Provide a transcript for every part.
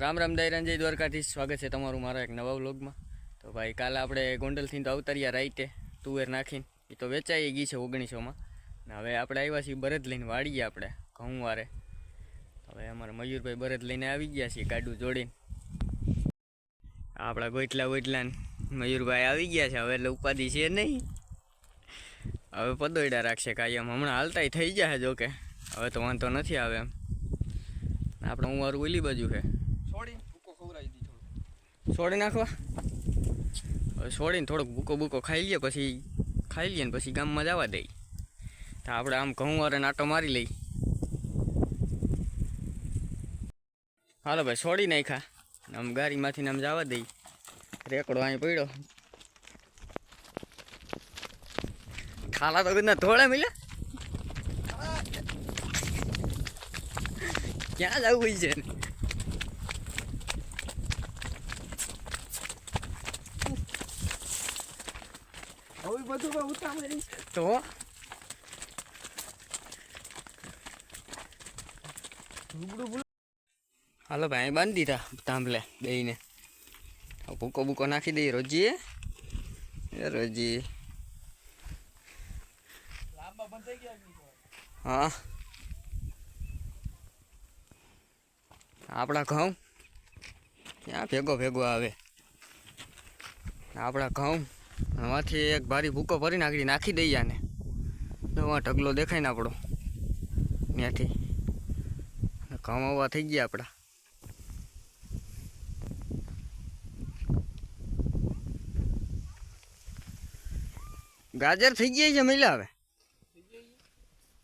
રામ રામ દૈરાન જય દ્વારકાથી સ્વાગત છે તમારું મારા એક નવા વ્લોગમાં. તો ભાઈ, કાલે આપણે ગોંડલથી તો અવતરિયા રાઈતે તુવેર નાખીને એ તો વેચાઈ ગઈ છે ઓગણીસોમાં. ને હવે આપણે આવ્યા છીએ બરદ લઈને વાળીએ આપણે ઘઉં વારે હવે અમારા મયુરભાઈ બરદ લઈને આવી ગયા છીએ ગાડું જોડીને. આપણા ગોટલા ગોઈટલાને મયુરભાઈ આવી ગયા છે, હવે એટલે ઉપાધિ છે નહીં. હવે પદોયડા રાખશે કાયમ. હમણાં હાલતાય થઈ છે જોકે. હવે તો વાંધો નથી આવે એમ. આપણે હું મારું ઓલી બાજુ છે છોડી ભૂકો ખવડાવી દી થોડું છોડી નાખવા? છોડીને થોડોક બૂકો બૂકો ખાઈ લઈએ પછી ખાઈ લઈએ ને પછી ગામમાં જવા દઈ તો આપણે આમ ઘઉં વારે નાટો મારી લઈ હાલો ભાઈ, છોડી નાખ્યા. આમ ગાડીમાંથી આમ જવા દઈ રેકડો અહીં પડ્યો. ખાલા તો કદાચ થોડા મિલે ક્યાં જવું છે? બધું ઉતાવળી તો? હાલો ભાઈ, બાંધી દીધા તાંભલે દઈને ભૂકો ભૂકો નાખી દઈએ રોજીએ. રોજી હા. આપણા ઘઉં ક્યાં ભેગો ભેગો આવે? આપણા ઘઉં આમાંથી એક ભારી ભૂકો ભરી નાખી નાખી દઈએ આને. નવા ઢગલો દેખાય ને આપણો ત્યાંથી કમાવા થઈ ગયા આપણા. ગાજર થઈ ગયા છે મહિલા હવે.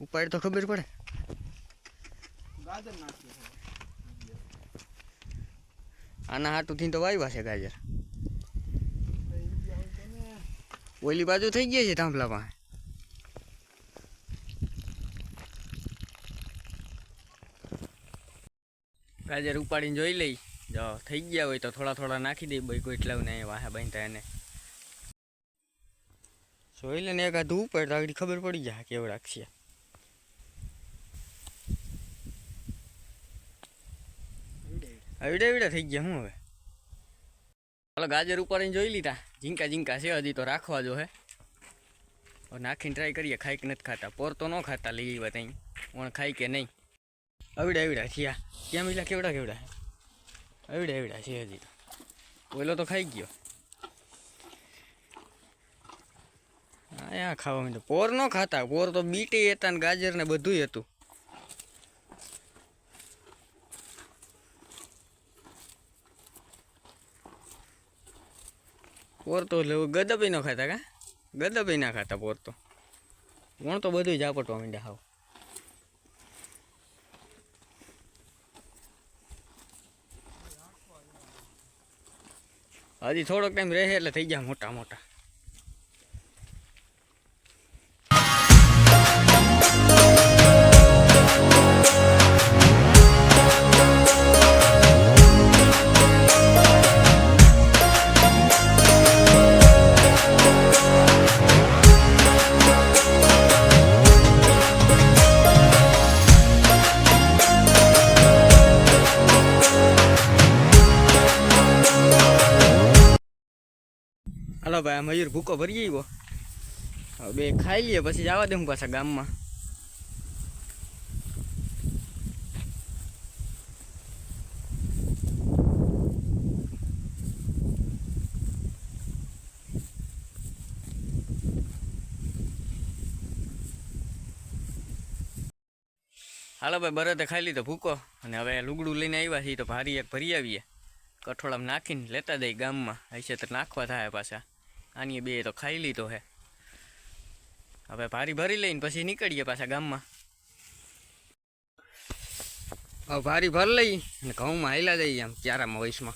ઉપાડ તો ખબર પડે. આના હાટુથી તો વાવ્યા છે ગાજર તો ઇન્ડિયા હોય તો ને ઓલી બાજુ થઈ ગયા છે થાંભલા પાસે? ગાજર ઉપાડીને જોઈ લઈ. જો થઈ ગયા હોય તો થોડા થોડા નાખી દઈ ભાઈ કોઈ એટલા ને વાહે બાંધતા એને. જોઈ લે ને એક આધું ઉપર તો આગળ ખબર પડી જાય કેવું રાખશે અવડે અવડે થઈ ગયા હું હવે? ચાલો ગાજર ઉપાડીને જોઈ લીધા. ઝીંકા ઝીંકા છે, હજી તો રાખવા જો હે. નાખીને ટ્રાય કરીએ ખાઈ કે નથી ખાતા. પોર તો ન ખાતા લઈ આવ્યા ત્યાં પણ ખાઈ કે નહીં. અવડા અવડા થયા. કેમ મિલા કેવડા કેવડા અવડા અવડા છે હજી તો. ઓલો તો ખાઈ ગયો. આયા ખાવા માંડ્યો. પોર ન ખાતા. પોર તો બીટી હતા ને ગાજર ને બધું હતું. પોર લેવું ગદબી ન ખાતા કા? ગદબી ના ખાતા પોરતો. વણ તો બધું ઝાપટવા માંડ્યા હાવ. હજી થોડોક ટાઈમ રહે એટલે થઈ જાય મોટા મોટા. આ મયુર ભૂકો ભરી ગયો બે ખાઈ લઈએ પછી જવા દે હું પાછા ગામમાં. હાલો ભાઈ, બરતે ખાઈ લીધો ભૂકો. અને હવે લુગડું લઈને આવ્યા છીએ, તો ભારી એક ભરી આવીએ. કઠોળામાં નાખીને લેતા દઈ ગામમાં. હશે તો નાખવા થાય પાછા. આની બે તો ખાઈ લીધો હે. હવે ભારી ભરી લઈને પછી નીકળીએ પાછા ગામમાં. હવે ભારી ભર લઈ અને ઘઉંમાં હાલ્યા જઈએ આમ ક્યારામાં વયસમાં.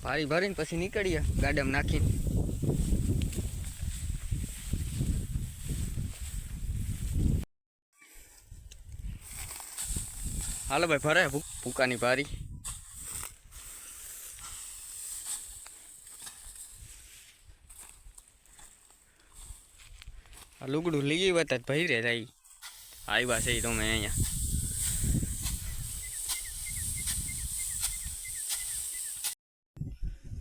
ભારી ભરીને પછી નીકળીએ ગાડામાં નાખીને. હાલો ભાઈ ભરે ભૂ- ભૂકાની ભારી. લુગડું લઈ આવ્યા તા ભાઈ રે જાય આવ્યા છે તમે અહીંયા.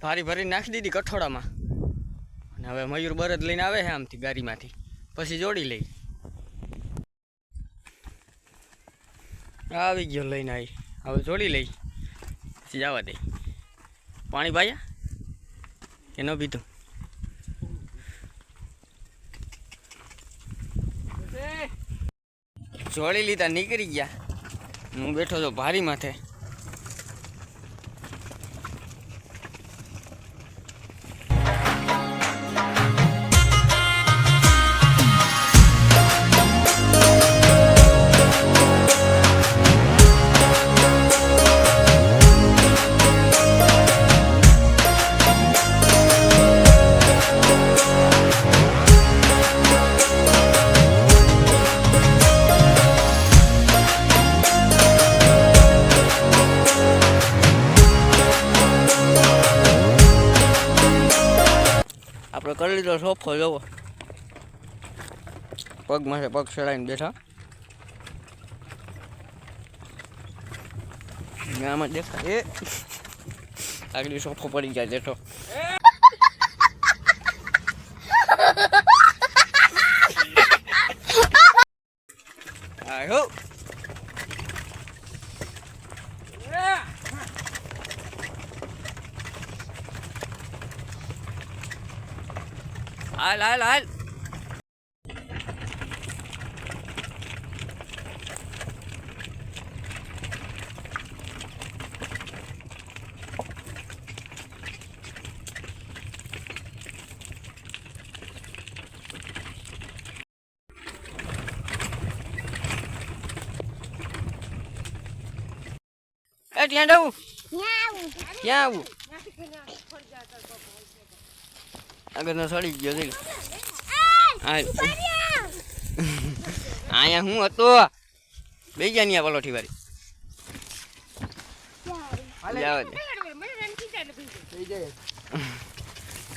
ભારી ભરી નાખી દીધી કઠોળામાં. અને હવે મયુર બરદ લઈને આવે છે આમથી ગાડીમાંથી. પછી જોડી લઈ. આવી ગયો લઈને આવી હવે જોડી લઈ. પછી જવા દે. પાણી ભાયા કે ન પીધું? જોડી લીધા નીકળી ગયા. હું બેઠો તો ભારી માથે. લીધો સોફો જવો. પગ માથે પગ ચડાવીને બેઠા. આમાં દેખાય. એ. આગળ સોફો પડી જાય બેઠો આયો. હાલ હાલ હાલ એ ત્યાં જવું ક્યાં આવું આગળ સડી ગયો છે અહીંયા હું હતો? બે ગયા પલોઠી વાળી.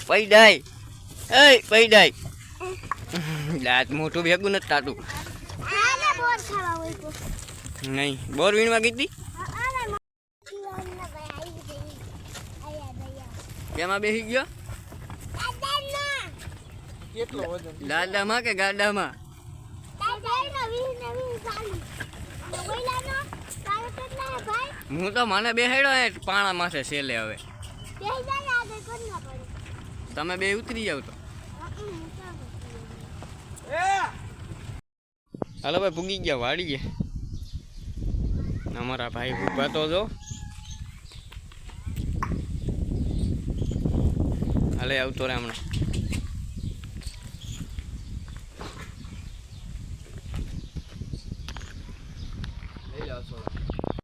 પૈડાય. એ પૈડાઈ દાંત મોટું ભેગું નથી થાતું. નહીં. બોર વીણવા ગઈ હતી? કેમાં બેસી ગયો? કેટલો વજન? દાદામાં કે ગાડામાં? હું તો મને બેહાડ્યો એ પાણા માથે સેલે હવે. તમે બે ઉતરી જાવ તો. હાલો ભાઈ ભૂગી ગયા વાડીએ અમારા ભાઈ ઊભા તો જો. હાલે આવતો રે હમણાં.